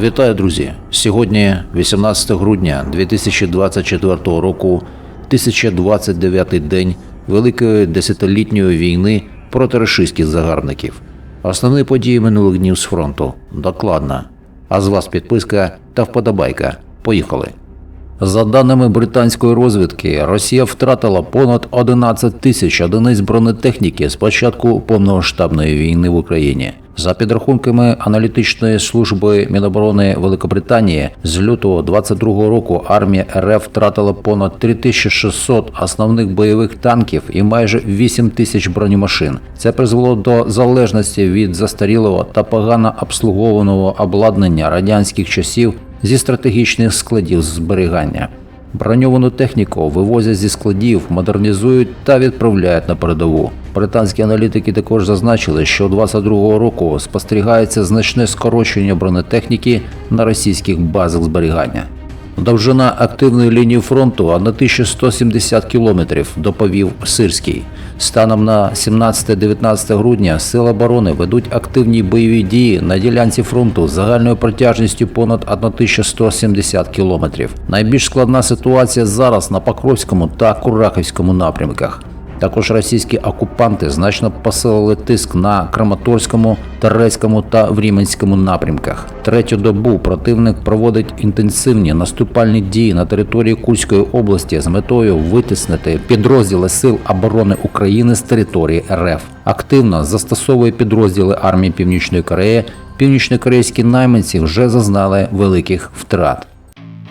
Вітаю, друзі! Сьогодні 18 грудня 2024 року, 1029-й день Великої десятилітньої війни проти рашистських загарбників. Основні події минулих днів з фронту. Докладно. А з вас підписка та вподобайка. Поїхали. За даними британської розвідки, Росія втратила понад 11 тисяч одиниць бронетехніки з початку повномасштабної війни в Україні. За підрахунками аналітичної служби Міноборони Великобританії, з лютого 22 року армія РФ втратила понад 3600 основних бойових танків і майже 8 тисяч бронемашин. Це призвело до залежності від застарілого та погано обслугованого обладнання радянських часів зі стратегічних складів зберігання. Броньовану техніку вивозять зі складів, модернізують та відправляють на передову. Британські аналітики також зазначили, що 22-го року спостерігається значне скорочення бронетехніки на російських базах зберігання. Довжина активної лінії фронту 1170 кілометрів, доповів Сирський. Станом на 17-19 грудня Сили оборони ведуть активні бойові дії на ділянці фронту загальною протяжністю понад 1170 кілометрів. Найбільш складна ситуація зараз на Покровському та Курахівському напрямках. Також російські окупанти значно посилили тиск на Краматорському, Терецькому та Вріменському напрямках. Третю добу противник проводить інтенсивні наступальні дії на території Курської області з метою витиснити підрозділи Сил оборони України з території РФ. Активно застосовує підрозділи армії Північної Кореї. Північнокорейські найманці вже зазнали великих втрат.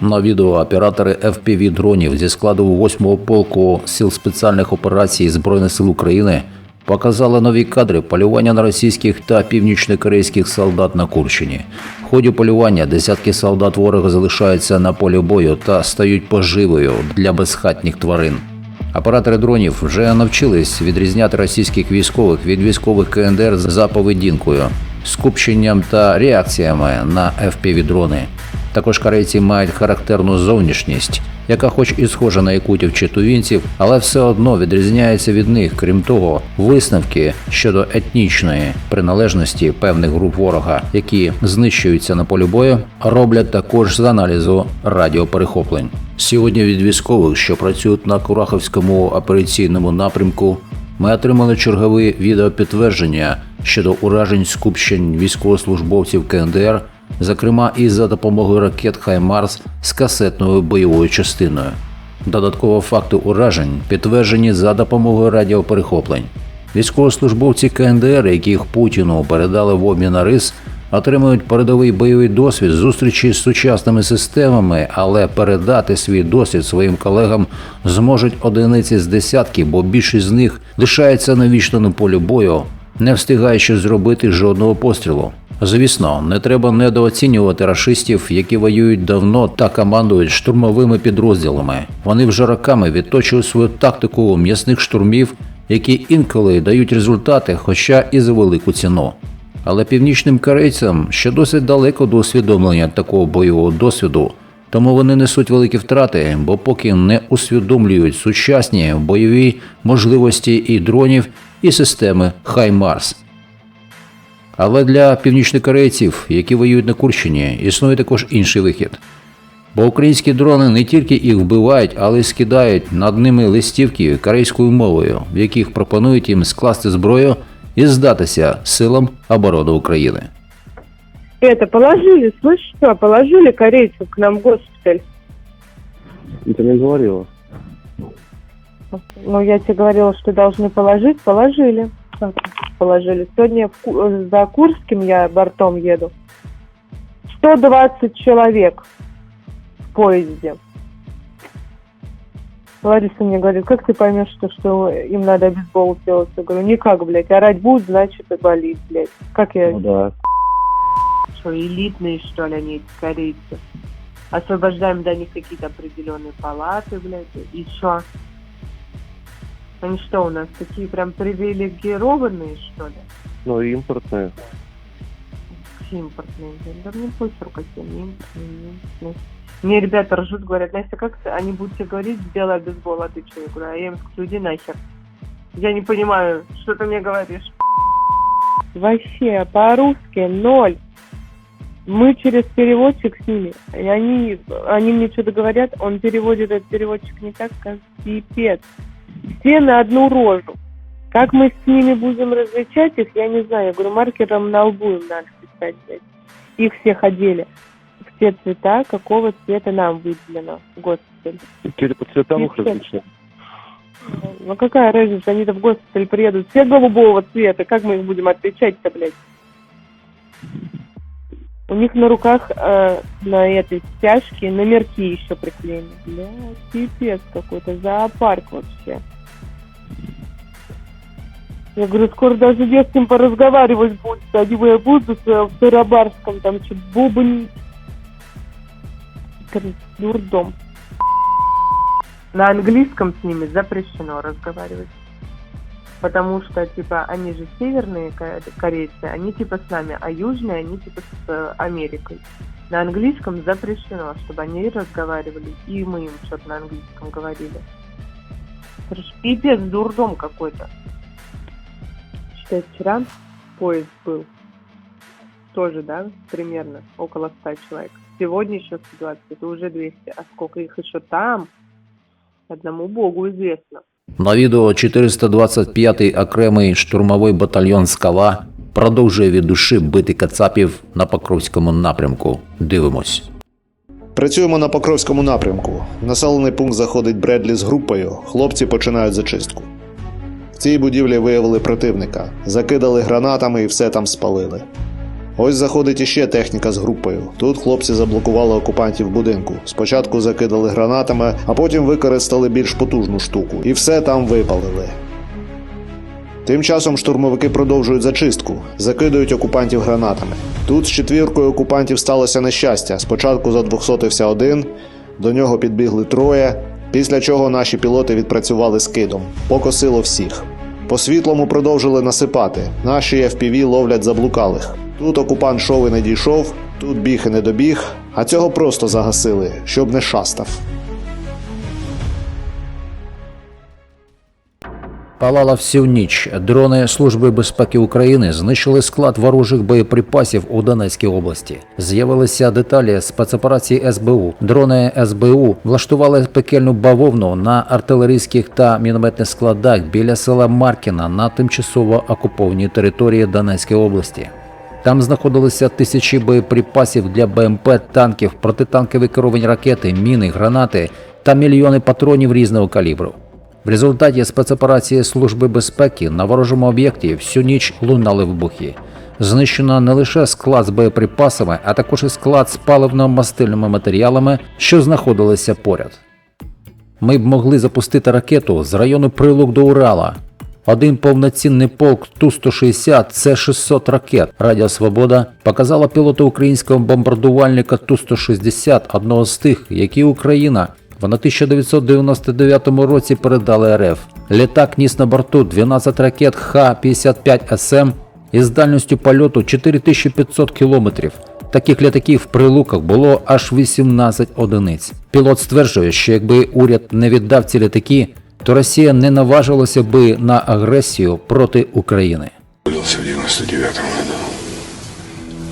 На відео оператори FPV дронів зі складу 8-го полку сил спеціальних операцій Збройних сил України показали нові кадри полювання на російських та північнокорейських солдат на Курщині. В ході полювання десятки солдат ворога залишаються на полі бою та стають поживою для безхатніх тварин. Оператори дронів вже навчились відрізняти російських військових від військових КНДР за поведінкою, скупченням та реакціями на FPV-дрони. Також корейці мають характерну зовнішність, яка хоч і схожа на якутів чи тувінців, але все одно відрізняється від них. Крім того, висновки щодо етнічної приналежності певних груп ворога, які знищуються на полі бою, роблять також з аналізу радіоперехоплень. Сьогодні від військових, що працюють на Кураховському операційному напрямку, ми отримали чергові відеопідтвердження щодо уражень скупчень військовослужбовців КНДР зокрема і за допомогою ракет Хаймарс з касетною бойовою частиною. Додатково факти уражень підтверджені за допомогою радіоперехоплень. Військовослужбовці КНДР, яких Путіну передали в обмін на рис, отримують передовий бойовий досвід зустрічі з сучасними системами, але передати свій досвід своїм колегам зможуть одиниці з десятки, бо більшість з них лишається навічно на полі бою, не встигаючи зробити жодного пострілу. Звісно, не треба недооцінювати рашистів, які воюють давно та командують штурмовими підрозділами. Вони вже роками відточують свою тактику м'ясних штурмів, які інколи дають результати, хоча і за велику ціну. Але північним корейцям ще досить далеко до усвідомлення такого бойового досвіду, тому вони несуть великі втрати, бо поки не усвідомлюють сучасні бойові можливості і дронів, і системи Хаймарс. Але для північнокорейців, які воюють на Курщині, існує також інший вихід. Бо українські дрони не тільки їх вбивають, але й скидають над ними листівки корейською мовою, в яких пропонують їм скласти зброю і здатися силам оборони України. Это положили, слышь, что, положили корейцев к нам в госпиталь. И ты мне говорила. Ну, я тебе говорила, что должны положить, положили. Положили? Сегодня за Курским я бортом еду. 120 человек в поезде. Лариса мне говорит, как ты поймешь, что, что им надо бейсбол делать? Я говорю, никак, блядь, орать будут, значит и болит, блядь. Как я Ну да. что, элитные, что ли, они, эти корейцы. Освобождаем до них какие-то определенные палаты, блядь, и что? Они что, у нас такие прям привилегированные, что ли? Ну, импортные. Импортные, блин. Да мне какие они импортные, не импортные. Мне ребята ржут, говорят, Настя, как ты? Они будут тебе говорить, сделай бейсбол, а ты что? Я говорю, а я им скажу, иди нахер. Я не понимаю, что ты мне говоришь. Вообще, по-русски ноль. Мы через переводчик с ними, и они, они мне что-то говорят, он переводит этот переводчик не так, как пипец. Все на одну рожу. Как мы с ними будем различать их, я не знаю. Я говорю, маркером на лбу им надо писать, блядь. Их всех одели в те цвета, какого цвета нам выделено в госпиталь. Теперь по цветам их Пипец. различать. Ну какая разница, они-то в госпиталь приедут все голубого цвета, как мы их будем отличать-то, блядь? У них на руках э, на этой стяжке номерки еще приклеены. Бля, пипец какой-то, зоопарк вообще. Я говорю, скоро даже не с кем поразговаривать будет. Они мои будут э, в Тарабарском, там что бубнить. Короче, Дурдом. На английском с ними запрещено разговаривать. Потому что, типа, они же северные ко- корейцы, они типа с нами, а южные, они типа с э, Америкой. На английском запрещено, чтобы они разговаривали, и мы им что-то на английском говорили. Пипец, дурдом какой-то. Считай, вчера поезд был. Тоже, да, примерно, около 100 человек. Сегодня еще 120, это уже 200. А сколько их еще там, одному богу известно. На відео 425-й окремий штурмовий батальйон Скала продовжує від душі бити кацапів на Покровському напрямку. Дивимось. Працюємо на Покровському напрямку. В населений пункт заходить Бредлі з групою. Хлопці починають зачистку. Цій будівлі виявили противника, закидали гранатами і все там спалили. Ось заходить іще техніка з групою. Тут хлопці заблокували окупантів будинку. Спочатку закидали гранатами, а потім використали більш потужну штуку, і все там випалили. Тим часом штурмовики продовжують зачистку, закидують окупантів гранатами. Тут з четвіркою окупантів сталося нещастя. Спочатку задвохсотився один, до нього підбігли троє, після чого наші пілоти відпрацювали скидом, покосило всіх. По світлому продовжили насипати. Наші FPV ловлять заблукалих. Тут окупант шов і не дійшов, тут біг і не добіг, а цього просто загасили, щоб не шастав. Палала всю ніч. Дрони Служби безпеки України знищили склад ворожих боєприпасів у Донецькій області. З'явилися деталі спецоперації СБУ. Дрони СБУ влаштували пекельну бавовну на артилерійських та мінометних складах біля села Маркіна на тимчасово окупованій території Донецької області. Там знаходилися тисячі боєприпасів для БМП, танків, протитанкові керовані ракети, міни, гранати та мільйони патронів різного калібру. В результаті спецоперації Служби безпеки на ворожому об'єкті всю ніч лунали вибухи. Знищено не лише склад з боєприпасами, а також і склад з паливно-мастильними матеріалами, що знаходилися поряд. Ми б могли запустити ракету з району Прилук до Урала. Один повноцінний полк Ту-160 – це 600 ракет. Радіо Свобода показала пілоту українського бомбардувальника Ту-160, одного з тих, які Україна в 1999 році передали РФ. Літак ніс на борту 12 ракет Х-55СМ із дальністю польоту 4500 кілометрів. Таких літаків в прилуках було аж 18 одиниць. Пілот стверджує, що якби уряд не віддав ці літаки, то Росія не наважилася би на агресію проти України. Уволился в 99 году.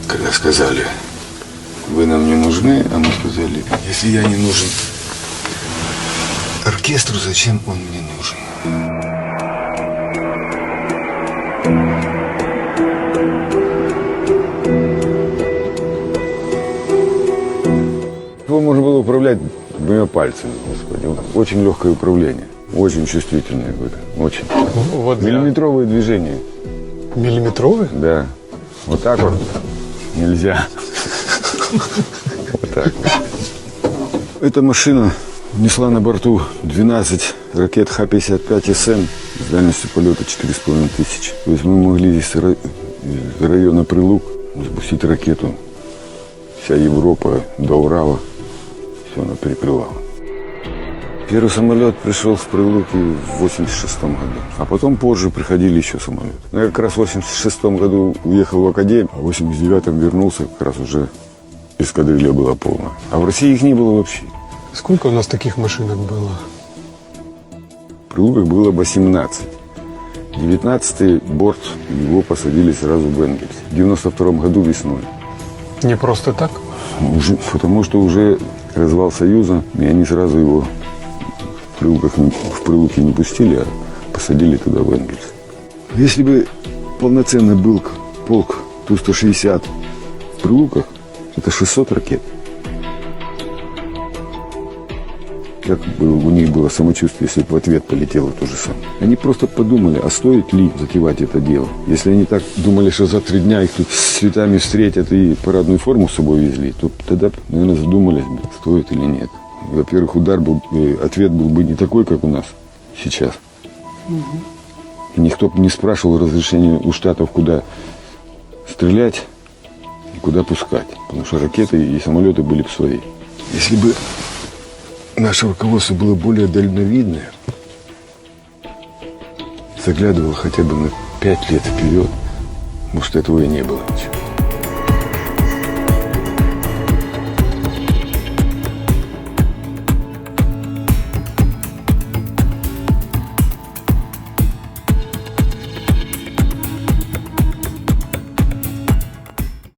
Когда сказали, вы нам не нужны, а мы сказали, если я не нужен Оркестру, зачем он мне нужен? Его можно было управлять двумя пальцами, господи. Очень легкое управление. Очень чувствительное. Очень. Вот для- Миллиметровые движения. Миллиметровый? Да. Вот так вот нельзя. Вот так вот. Эта машина несла на борту 12 ракет Х-55СМ с дальностью полета 4,5 тысячи. То есть мы могли из ра- из района Прилук запустить ракету. Вся Европа до Урала. Все она перекрывала. Первый самолет пришел в Прилуки в 86 году. А потом позже приходили еще самолеты. Но я как раз в 86 году уехал в Академию, а в 89 вернулся, как раз уже эскадрилья была полная. А в России их не было вообще. Сколько у нас таких машинок было? Прилуках было 18. 19 борт, его посадили сразу в Энгельс. В 92 году весной. Не просто так? Уже, потому что уже развал Союза, и они сразу его в Прилуках, в Прилуки не пустили, а посадили туда в Энгельс. Если бы полноценный был полк Ту-160 в Прилуках, это 600 ракет. Как бы у них было самочувствие, если бы в ответ полетело то же самое. Они просто подумали, а стоит ли затевать это дело. Если они так думали, что за три дня их тут с цветами встретят и парадную форму с собой везли, то тогда, наверное, задумались бы, стоит или нет. Во-первых, удар был, э, ответ был бы не такой, как у нас сейчас. И никто бы не спрашивал разрешения у штатов, куда стрелять и куда пускать. Потому что ракеты и самолеты были бы свои. Если бы наше руководство было более дальновидное, заглядывало хотя бы на пять лет вперед, может, этого и не было ничего.